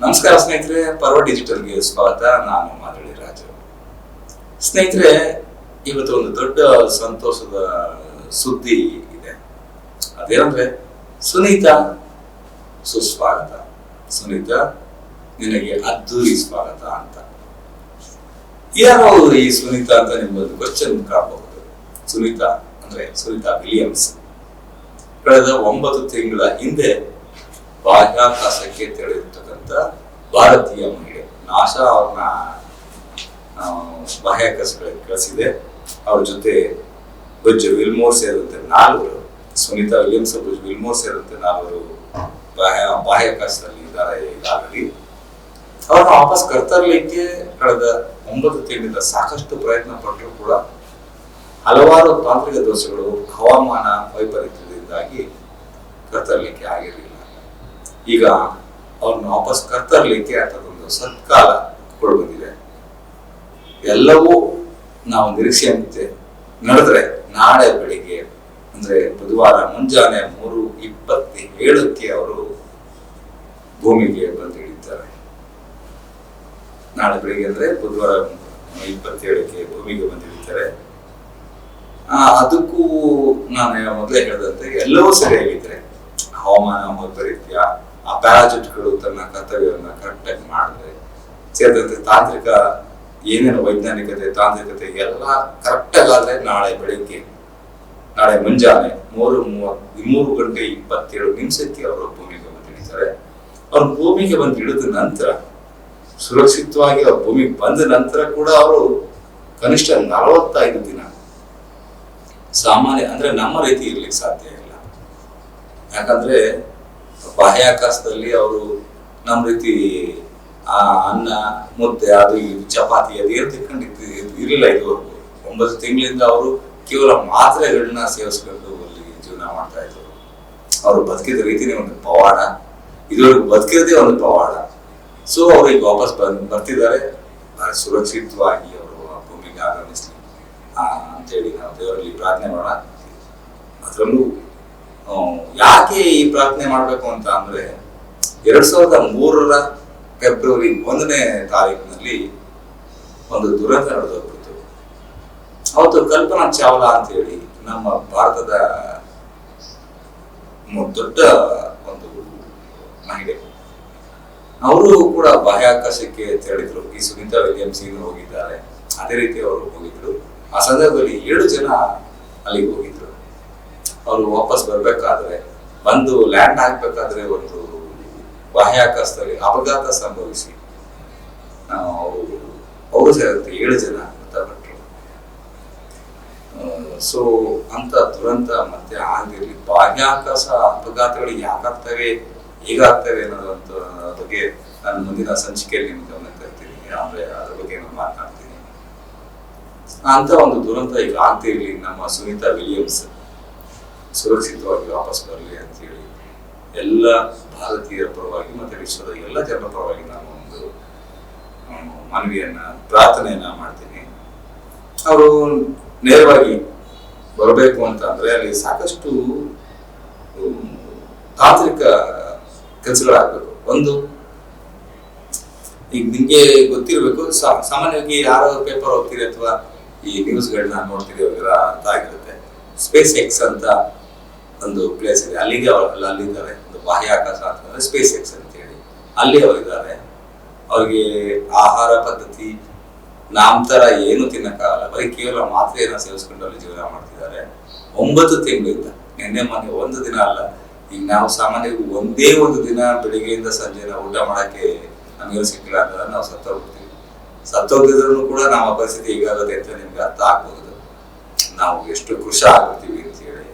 ನಮಸ್ಕಾರ ಸ್ನೇಹಿತರೆ, ಪರ್ವ ಡಿಜಿಟಲ್ಗೆ ಸ್ವಾಗತ. ನಾನು ಮಾದಳಿ ರಾಜು. ಸ್ನೇಹಿತರೆ, ಇವತ್ತು ಒಂದು ದೊಡ್ಡ ಸಂತೋಷದ ಸುದ್ದಿ ಇದೆ. ಅದೇನಂದ್ರೆ, ಸುನೀತಾ ಸುಸ್ವಾಗತ. ಸುನೀತಾ, ನಿನಗೆ ಅದ್ದೂರಿ ಸ್ವಾಗತ ಅಂತ. ಯಾರು ಈ ಸುನೀತಾ ಅಂತ ನಿಮ್ಮದು ಕ್ವಶನ್ ಕಾಣಬಹುದು. ಸುನೀತಾ ಅಂದ್ರೆ ಸುನೀತಾ ವಿಲಿಯಮ್ಸ್. ಕಳೆದ ಒಂಬತ್ತು ತಿಂಗಳ ಹಿಂದೆ ಬಾಹ್ಯಾಕಾಶಕ್ಕೆ ತೆರಳಿರ್ತಕ್ಕಂಥ ಭಾರತೀಯ ಮಹಿಳೆ. ನಾಶಾ ಅವ್ರನ್ನ ಬಾಹ್ಯಾಕಾಶಗಳಿಗೆ ಕಳಿಸಿದೆ. ಅವ್ರ ಜೊತೆ ಬುಜ್ ವಿಲ್ಮೋರ್ ಸೇರಿದಂತೆ ನಾಲ್ವರು, ಸುನೀತಾ ವಿಲಿಯಮ್ಸ್ ಬುಜ್ ವಿಲ್ಮೋರ್ ಸೇರಿದಂತೆ ನಾಲ್ವರು ಬಾಹ್ಯ, ಬಾಹ್ಯಾಕಾಶದಲ್ಲಿ ಇದ್ದಾರೆ ಈಗಾಗಲಿ. ಅವ್ರನ್ನ ವಾಪಸ್ ಕರ್ತರ್ಲಿಕ್ಕೆ ಕಳೆದ ಒಂಬತ್ತು ತಿಂಗಳಿಂದ ಸಾಕಷ್ಟು ಪ್ರಯತ್ನ ಪಟ್ಟರು ಕೂಡ ಹಲವಾರು ತಾಂತ್ರಿಕ ದೋಷಗಳು ಹವಾಮಾನ ವೈಪರೀತ್ಯದಿಂದಾಗಿ ಕರ್ತರ್ಲಿಕ್ಕೆ ಈಗ ಅವ್ರನ್ನ ವಾಪಸ್ ಕರ್ತರ್ಲಿಕ್ಕೆ ಅಂತದೊಂದು ಸತ್ಕಾಲ ಕೊಡ್ ಬಂದಿದೆ. ಎಲ್ಲವೂ ನಾವು ನಿರೀಕ್ಷೆಯಂತೆ ನಡೆದ್ರೆ ನಾಳೆ ಬೆಳಿಗ್ಗೆ ಅಂದ್ರೆ ಬುಧವಾರ ಮುಂಜಾನೆ ಮೂರು ಇಪ್ಪತ್ತೇಳಕ್ಕೆ ಅವರು ಭೂಮಿಗೆ ಬಂದು ಇಳಿತಾರೆ. ನಾಳೆ ಬೆಳಿಗ್ಗೆ ಅಂದ್ರೆ ಬುಧವಾರ ಇಪ್ಪತ್ತೇಳಕ್ಕೆ ಭೂಮಿಗೆ ಬಂದಿಳಿತಾರೆ ಆ, ಅದಕ್ಕೂ ನಾನು ಮೊದಲೇ ಹೇಳಿದಂತೆ ಎಲ್ಲವೂ ಸರಿಯಾಗಿದ್ರೆ ಹವಾಮಾನ ವೈಪರೀತ್ಯ ಆ ಪ್ಯಾರಾಜೆಟ್ಗಳು ತನ್ನ ಕರ್ತವ್ಯವನ್ನ ಕರೆಕ್ಟಾಗಿ ಮಾಡಿದ್ರೆ ಸೇರಿದಂತೆ ತಾಂತ್ರಿಕ ಏನೇನು ವೈಜ್ಞಾನಿಕತೆ, ತಾಂತ್ರಿಕತೆ ಎಲ್ಲ ಕರೆಕ್ಟಾಗಿ ಆದ್ರೆ ನಾಳೆ ಬೆಳಿಗ್ಗೆ, ನಾಳೆ ಮುಂಜಾನೆ ಮೂರು ಮೂವತ್ ಮೂರು ಗಂಟೆ ಇಪ್ಪತ್ತೇಳು ನಿಮಿಷಕ್ಕೆ ಅವರು ಭೂಮಿಗೆ ಬಂದು ಇಳಿತಾರೆ. ಅವ್ರು ಭೂಮಿಗೆ ಬಂದು ಇಳಿದ ನಂತರ, ಸುರಕ್ಷಿತವಾಗಿ ಅವ್ರ ಭೂಮಿಗೆ ಬಂದ ನಂತರ ಕೂಡ ಅವರು ಕನಿಷ್ಠ ನಲವತ್ತೈದು ದಿನ ಸಾಮಾನ್ಯ, ಅಂದ್ರೆ ನಮ್ಮ ರೀತಿ ಇರ್ಲಿಕ್ಕೆ ಸಾಧ್ಯ ಇಲ್ಲ. ಯಾಕಂದ್ರೆ ಬಾಹ್ಯಾಕಾಶದಲ್ಲಿ ಅವರು ನಮ್ಮ ರೀತಿ ಆ ಅನ್ನ, ಮುದ್ದೆ, ಅದು ಇದು ಚಪಾತಿ, ಅದು ಏನು ತಿಳ್ಕೊಂಡಿದ್ದು ಇರಲಿಲ್ಲ ಇದುವರೆಗೂ. ಒಂಬತ್ತು ತಿಂಗಳಿಂದ ಅವರು ಕೇವಲ ಮಾತ್ರೆಗಳನ್ನ ಸೇವಿಸ್ಕೊಂಡು ಅಲ್ಲಿ ಜೀವನ ಮಾಡ್ತಾ ಇದ್ರು. ಅವರು ಬದುಕಿದ ರೀತಿನೇ ಒಂದು ಪವಾಡ. ಇದುವರೆಗೂ ಬದುಕಿರದೇ ಒಂದು ಪವಾಡ. ಸೊ ಅವರು ಈಗ ವಾಪಸ್ ಬಂದ್ ಬರ್ತಿದ್ದಾರೆ. ಸುರಕ್ಷಿತವಾಗಿ ಅವರು ಆ ಭೂಮಿಗೆ ಆಗಮಿಸ್ಲಿ. ಅಂತ ಅಂತೇಳಿ ನಾವು ದೇವರಲ್ಲಿ ಪ್ರಾರ್ಥನೆ ಮಾಡೋಣ. ಅದರಲ್ಲೂ ಯಾಕೆ ಈ ಪ್ರಾರ್ಥನೆ ಮಾಡಬೇಕು ಅಂತ ಅಂದ್ರೆ ಎರಡ್ ಸಾವಿರದ ಮೂರರ ಫೆಬ್ರವರಿ ಒಂದನೇ ತಾರೀಕಿನಲ್ಲಿ ಒಂದು ದುರಂತ ನಡೆದೋಗ್ಬಿಡ್ತು ಅವತ್ತು ಕಲ್ಪನಾ ಚಾವ್ಲಾ ಅಂತ ಹೇಳಿ ನಮ್ಮ ಭಾರತದ ದೊಡ್ಡ ಒಂದು ಮಹಿಳೆ. ಅವರು ಕೂಡ ಬಾಹ್ಯಾಕಾಶಕ್ಕೆ ತೆರಳಿದ್ರು. ಈ ಸುನೀತಾ ವಿಲಿಯಮ್ಸ್ ಹೋಗಿದ್ದಾರೆ. ಅದೇ ರೀತಿ ಅವರು ಹೋಗಿದ್ರು. ಆ ಸಂದರ್ಭದಲ್ಲಿ ಏಳು ಜನ ಅಲ್ಲಿಗೆ ಹೋಗಿದ್ರು. ಅವರು ವಾಪಸ್ ಬರ್ಬೇಕಾದ್ರೆ, ಬಂದು ಲ್ಯಾಂಡ್ ಆಗ್ಬೇಕಾದ್ರೆ ಒಂದು ಬಾಹ್ಯಾಕಾಶದಲ್ಲಿ ಅಪಘಾತ ಸಂಭವಿಸಿ ಅವರು ಅವರು ಏಳು ಜನ ಮೃತಪಟ್ಟರು ಸೊ ಅಂತ ದುರಂತ ಮತ್ತೆ ಆಗಿರಲಿ, ಬಾಹ್ಯಾಕಾಶ ಅಪಘಾತಗಳು ಯಾಕಾಗ್ತವೆ ಈಗಾಗ್ತವೆ ಅನ್ನೋದಂತ ಬಗ್ಗೆ ನಾನು ಮುಂದಿನ ಸಂಚಿಕೆಯಲ್ಲಿ ನಿಮ್ಗೆ ಗಮನ ತರ್ತೀನಿ ಅಂದ್ರೆ ಅದ್ರ ಬಗ್ಗೆ ನಾನು ಮಾತನಾಡ್ತೀನಿ. ಅಂತ ಒಂದು ದುರಂತ ಈಗ ಆಗ್ತಿರ್ಲಿ ನಮ್ಮ ಸುನೀತಾ ವಿಲಿಯಮ್ಸ್. ಸುರಕ್ಷಿತವಾಗಿ ವಾಪಸ್ ಬರಲಿ ಅಂತ ಹೇಳಿ ಎಲ್ಲ ಭಾರತೀಯರ ಪರವಾಗಿ ಮತ್ತೆ ವಿಶ್ವದ ಎಲ್ಲ ಜನರ ಪರವಾಗಿ ನಾನು ಒಂದು ಮನವಿಯನ್ನ, ಪ್ರಾರ್ಥನೆಯನ್ನ ಮಾಡ್ತೀನಿ. ಅವರು ನೇರವಾಗಿ ಬರಬೇಕು ಅಂತ ಅಂದ್ರೆ ಅಲ್ಲಿ ಸಾಕಷ್ಟು ತಾಂತ್ರಿಕ ಕೆಲಸಗಳಾಗಬೇಕು. ಒಂದು, ಈಗ ನಿಮಗೆ ಗೊತ್ತಿರಬೇಕು ಸಾಮಾನ್ಯವಾಗಿ ಯಾರೋ ಪೇಪರ್ ಓದ್ತೀರಿ ಅಥವಾ ಈ ನ್ಯೂಸ್ಗಳನ್ನ ನೋಡ್ತೀರಿ ಅಂತ ಆಗಿರುತ್ತೆ. ಸ್ಪೇಸ್ ಎಕ್ಸ್ ಅಂತ ಒಂದು ಪ್ಲೇಸ್ ಇದೆ. ಅಲ್ಲಿಗೆ ಅವ್ರು ಅಲ್ಲಿ ಅಲ್ಲಿದ್ದಾರೆ. ಒಂದು ಬಾಹ್ಯಾಕಾಶ ಅಂತಂದ್ರೆ ಸ್ಪೇಸ್ ಎಕ್ಸ್ ಅಂತ ಹೇಳಿ. ಅಲ್ಲಿ ಅವರಿದ್ದಾರೆ ಅವ್ರಿಗೆ ಆಹಾರ ಪದ್ಧತಿ, ನಾಮ್ ತರ ಏನು ತಿನ್ನಕ್ಕಾಗಲ್ಲ. ಬರೀ ಕೇವಲ ಮಾತ್ರೆಯನ್ನು ಸೇವಿಸ್ಕೊಂಡು ಅಲ್ಲಿ ಜೀವನ ಮಾಡ್ತಿದ್ದಾರೆ. ಒಂಬತ್ತು ತಿಂಗಳಿಂದ, ನಿನ್ನೆ, ಮೊನ್ನೆ ಒಂದು ದಿನ ಅಲ್ಲ. ಈಗ ನಾವು ಸಾಮಾನ್ಯವಾಗಿ ಒಂದೇ ಒಂದು ದಿನ ಬೆಳಿಗ್ಗೆಯಿಂದ ಸಂಜೆ ನಾವು ಊಟ ಮಾಡಕ್ಕೆ ನಮಗೆ ಸಿಕ್ಕಿಲ್ಲ ಅಂದ್ರೆ ನಾವು ಸತ್ತೋಗ್ತೀವಿ ಸತ್ತೋಗಿದ್ರು ಕೂಡ ನಮ್ಮ ಪರಿಸ್ಥಿತಿ ಈಗಾಗುತ್ತೆ ಅಂತ ನಿಮ್ಗೆ ಅರ್ಥ ಆಗ್ಬಹುದು ನಾವು ಎಷ್ಟು ಕೃಷ ಆಗ್ಬಿಡ್ತೀವಿ ಅಂತ ಹೇಳಿ.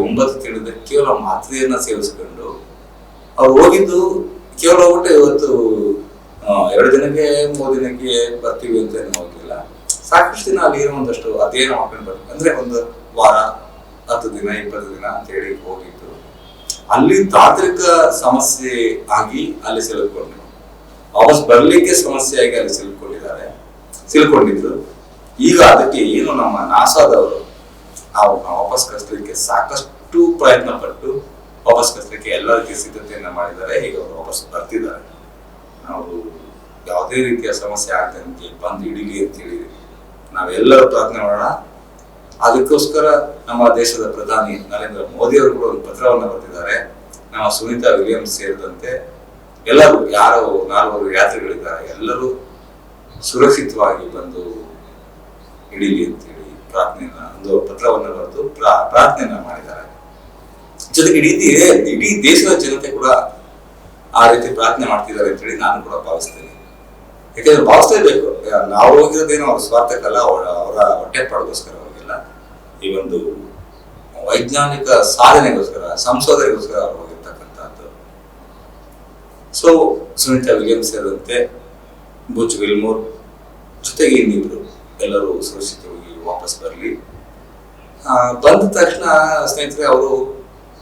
ಒಂಬತ್ತು ತಿಳಿದ ಕೇವಲ ಮಾತ್ರೆಯನ್ನ ಸೇವಿಸ್ಕೊಂಡು ಅವ್ರು ಹೋಗಿದ್ದು ಕೇವಲ ಹೋಗ್ಬಿಟ್ಟು ಇವತ್ತು ಎರಡು ದಿನಕ್ಕೆ, ಮೂರು ದಿನಕ್ಕೆ ಬರ್ತೀವಿ ಅಂತ ಏನು ಹೋಗಿಲ್ಲ. ಸಾಕಷ್ಟು ದಿನ ಅಲ್ಲಿ ಒಂದಷ್ಟು ಅದೇನೋ ಮಾಡ್ಕೊಂಡು ಬರ್ತೀವಿ. ಅಂದ್ರೆ ಒಂದು ವಾರ, ಹತ್ತು ದಿನ, ಇಪ್ಪತ್ತು ದಿನ ಅಂತ ಹೇಳಿ ಹೋಗಿದ್ದು. ಅಲ್ಲಿ ತಾಂತ್ರಿಕ ಸಮಸ್ಯೆ ಆಗಿ ಅಲ್ಲಿ ಸಿಲುಕೊಂಡ್ರು ವಾಪಸ್ ಬರ್ಲಿಕ್ಕೆ ಸಮಸ್ಯೆ ಆಗಿ ಅಲ್ಲಿ ಸಿಲುಕೊಂಡಿದ್ದಾರೆ ಸಿಲುಕೊಂಡಿದ್ರು ಈಗ ಅದಕ್ಕೆ ಏನು ನಮ್ಮ ನಾಸಾದವರು ಅವ್ರನ್ನ ವಾಪಸ್ ಕಳಿಸ್ಲಿಕ್ಕೆ ಸಾಕಷ್ಟು ಪ್ರಯತ್ನ ಪಟ್ಟು ವಾಪಸ್ ಕಳಿಸ್ಲಿಕ್ಕೆ ಎಲ್ಲ ರೀತಿಯ ಸಿದ್ಧತೆಯನ್ನ ಮಾಡಿದ್ದಾರೆ. ಈಗ ಅವರು ವಾಪಸ್ ಬರ್ತಿದ್ದಾರೆ. ಯಾವುದೇ ರೀತಿಯ ಸಮಸ್ಯೆ ಆಗದಂತೆ ಬಂದು ಇಡೀಲಿ ಅಂತೇಳಿ ನಾವೆಲ್ಲರೂ ಪ್ರಾರ್ಥನೆ ಮಾಡೋಣ. ಅದಕ್ಕೋಸ್ಕರ ನಮ್ಮ ದೇಶದ ಪ್ರಧಾನಿ ನರೇಂದ್ರ ಮೋದಿ ಅವರು ಕೂಡ ಒಂದು ಪತ್ರವನ್ನು ಬರೆದಿದ್ದಾರೆ. ನಮ್ಮ ಸುನೀತಾ ವಿಲಿಯಮ್ಸ್ ಸೇರಿದಂತೆ ಎಲ್ಲರೂ, ಯಾರು ನಾಲ್ವರು ಯಾತ್ರೆಗಳಿದ್ದಾರೆ, ಎಲ್ಲರೂ ಸುರಕ್ಷಿತವಾಗಿ ಬಂದು ಹಿಡೀಲಿ ಅಂತೇಳಿ. ಪ್ರಾರ್ಥನೆಯನ್ನ ಒಂದು ಪತ್ರವನ್ನು ಬರೆದು ಪ್ರಾ- ಪ್ರಾರ್ಥನೆಯನ್ನ ಮಾಡಿದ್ದಾರೆ. ಜೊತೆಗೆ ಇಡೀ ಇಡೀ ದೇಶದ ಜನತೆ ಕೂಡ ಆ ರೀತಿ ಪ್ರಾರ್ಥನೆ ಮಾಡ್ತಿದ್ದಾರೆ ಅಂತೇಳಿ ನಾನು ಕೂಡ ಭಾವಿಸ್ತೇನೆ. ಯಾಕಂದ್ರೆ ಯಾ- ನಾವು ಹೋಗಿರೋದೇನೋ ಅವ್ರ ಸ್ವಾರ್ಥಕ್ಕಲ್ಲ, ಅವರ ಅವರ ಹೊಟ್ಟೆಪಾಡಿಗೋಸ್ಕರ ಹೋಗಿಲ್ಲ ಈ ಒಂದು ವೈಜ್ಞಾನಿಕ ಸಾಧನೆಗೋಸ್ಕರ, ಸಂಶೋಧನೆಗೋಸ್ಕರ ಅವ್ರು ಹೋಗಿರ್ತಕ್ಕಂಥದ್ದು. ಸೊ ಸುನಿತಾ ವಿಲಿಯಮ್ಸ್ ಸೇರಿದಂತೆ ಬುಚ್ ವಿಲ್ಮೋರ್ ಜೊತೆಗೆ ಇನ್ನಿಬ್ರು ಎಲ್ಲರೂ ಸುರಕ್ಷಿತವಾಗಿ ವಾಪಸ್ ಬರಲಿ. ಬಂದ ತಕ್ಷಣ ಸ್ನೇಹಿತರೆ, ಅವರು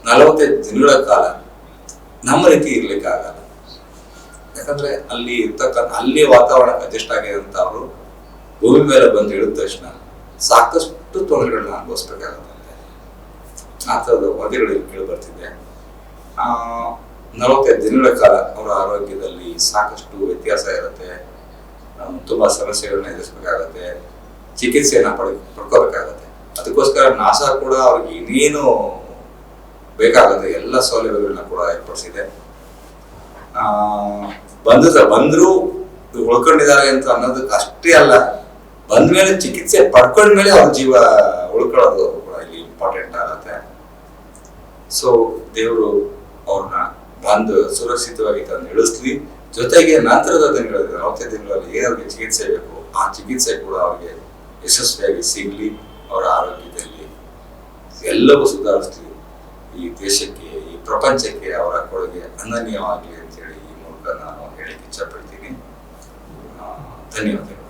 ನಲವತ್ತೈದು ದಿನಗಳ ಕಾಲ ನಮ್ಮ ರೀತಿ ಇರ್ಲಿಕ್ಕಾಗಲ್ಲ ಯಾಕಂದ್ರೆ ಅಲ್ಲಿ ಇರ್ತಕ್ಕಂಥ ಅಲ್ಲಿ ವಾತಾವರಣ ಅಡ್ಜಸ್ಟ್ ಆಗಿದೆ ಅವರು ಭೂಮಿ ಮೇಲೆ ಬಂದು ಇಳಿದ ತಕ್ಷಣ ಸಾಕಷ್ಟು ತೊಂದರೆಗಳನ್ನ ಅನುಭವಿಸ್ಬೇಕಾಗತ್ತಂತೆ ಆ ಥರದ ವರದಿಗಳು ಕೇಳಿ ಬರ್ತಿದೆ. ನಲವತ್ತೈದು ದಿನಗಳ ಕಾಲ ಅವರ ಆರೋಗ್ಯದಲ್ಲಿ ಸಾಕಷ್ಟು ವ್ಯತ್ಯಾಸ ಇರುತ್ತೆ. ತುಂಬಾ ಸಮಸ್ಯೆಗಳನ್ನ ಎದುರಿಸಬೇಕಾಗತ್ತೆ, ಚಿಕಿತ್ಸೆಯನ್ನ ಪಡೆ ಪಡ್ಕೋಬೇಕಾಗತ್ತೆ. ಅದಕ್ಕೋಸ್ಕರ ನಾಸಾ ಕೂಡ ಅವ್ರಿಗೆ ಇನ್ನೇನು ಬೇಕಾಗುತ್ತೆ ಎಲ್ಲ ಸೌಲಭ್ಯಗಳನ್ನ ಕೂಡ ಏರ್ಪಡಿಸಿದೆ. ಆ, ಬಂದ ಬಂದ್ರು ಉಳ್ಕೊಂಡಿದ್ದಾರೆ ಅಂತ ಅನ್ನೋದಕ್ಕೆ ಅಷ್ಟೇ ಅಲ್ಲ ಬಂದ ಮೇಲೆ ಚಿಕಿತ್ಸೆ ಪಡ್ಕೊಂಡ್ಮೇಲೆ ಅವ್ರ ಜೀವ ಉಳ್ಕೊಳ್ಳೋದು ಕೂಡ ಇಲ್ಲಿ ಇಂಪಾರ್ಟೆಂಟ್ ಆಗತ್ತೆ. ಸೊ ದೇವರು ಅವ್ರನ್ನ ಬಂದು ಸುರಕ್ಷಿತವಾಗಿ ತಂದು ಇಳಿಸ್ಲಿ. ಜೊತೆಗೆ ನಂತರದ ದಿನಗಳಲ್ಲಿ ನಲವತ್ತೈದು ದಿನಗಳಲ್ಲಿ ಏನಾದ್ರು ಚಿಕಿತ್ಸೆ ಬೇಕು, ಆ ಚಿಕಿತ್ಸೆ ಕೂಡ ಅವರಿಗೆ ಯಶಸ್ವಿಯಾಗಿ ಸಿಗಲಿ ಅವರ ಆರೋಗ್ಯದಲ್ಲಿ. ಎಲ್ಲವೂ ಸುಧಾರಿಸ್ಲಿ. ಈ ದೇಶಕ್ಕೆ, ಈ ಪ್ರಪಂಚಕ್ಕೆ ಅವರ ಕೊಡುಗೆ ಅನನ್ಯವಾಗಲಿ ಅಂತೇಳಿ ಈ ಮೂಲಕ ನಾನು ಹೇಳಿಕ್ಕೆ ಇಚ್ಛಪಡ್ತೀನಿ. ಧನ್ಯವಾದಗಳು.